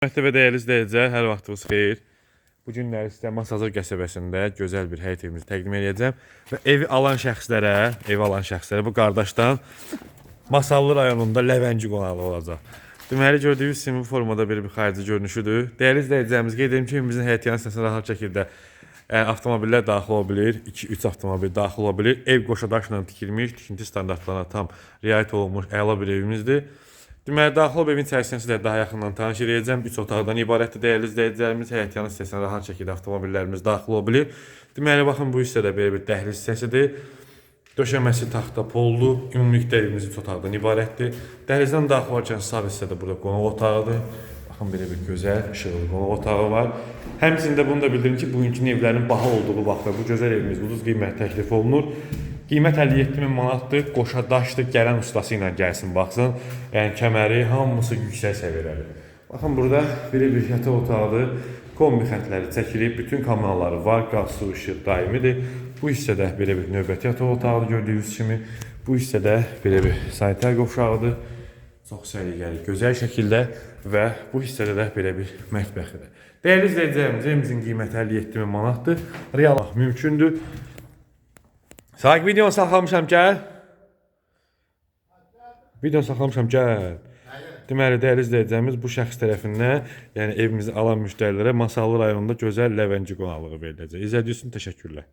Məktəbə dəyərli izləyicilər, hər vaxtınız xeyir. Bu günləri sizə Masazır qəsəbəsində gözəl bir həyət evimizi təqdim edəcəm və evi alan şəxslərə, evi alan şəxslərə bu qardaşdan Masallı rayonunda Ləvəngi qonağı olacaq. Deməli gördüyünüz kimi bu formada belə bir xarici görünüşüdür. Dəyərli izləyicilərimiz qeyd edim ki, evimizin həyət yanı hissəsinə rahat şəkildə yəni, avtomobillər daxil ola bilir, 2-3 avtomobil daxil ola bilir. Ev qoşa daşla tikilmiş, tikinti standartlarına tam riayət olunmuş əla bir evimizdir. Deməli, daxil olub evin içərisini sizə daha yaxından tanış edəcəm. 3 otaqdan ibarətdir dəyərli izləyicilərimiz. Həyət yanı hissəsinə rahat şəkildə avtomobillərimiz daxil ola bilir. Deməli, baxın bu hissədə belə bir dəhliz hissəsidir. Döşəməsi taxta pollu, ümumilikdə evimiz 3 otaqdan ibarətdir. Dəhlizdən daxil olarkən sağ hissədə burada qonaq otağıdır. Baxın belə bir gözəl işıqlı qonaq otağı var. Həmçində bunu da bildirim ki, bugünkü evlərin baha olduğu vaxtda bu gözəl evimiz ucuz qiymət təklif olunur. Qiymət 57 min manatdır, qoşa daşdır, gələn ustası ilə gəlsin, baxsın. Yəni kəməri hamısı yüksək səviyyəlidir. Baxın burada belə bir yataq otağıdır. Kombi xətləri çəkilib, bütün kanalları var, qaz, su, işıq daimidir. Bu hissədə belə bir növbəti yataq otağıdır gördüyünüz kimi. Bu hissədə belə bir sanitar qovşağıdır. Çox səliqəli, gözəl şəkildə və bu hissədə də belə bir mətbəxidir. Dəyərli izləyicilərimiz, evimizin qiyməti 57 min manatdır. Real mümkündür. Sağ videonu saxlamışam, gəl. Videonu saxlamışam, gəl. Deməli, dəyərli izləyicilərimiz bu şəxs tərəfindən, yəni evimizi alan müştərilərə Masallı rayonunda gözəl Ləvəngi qonaqlığı veriləcək. İzlədiyiniz üçün təşəkkürlər.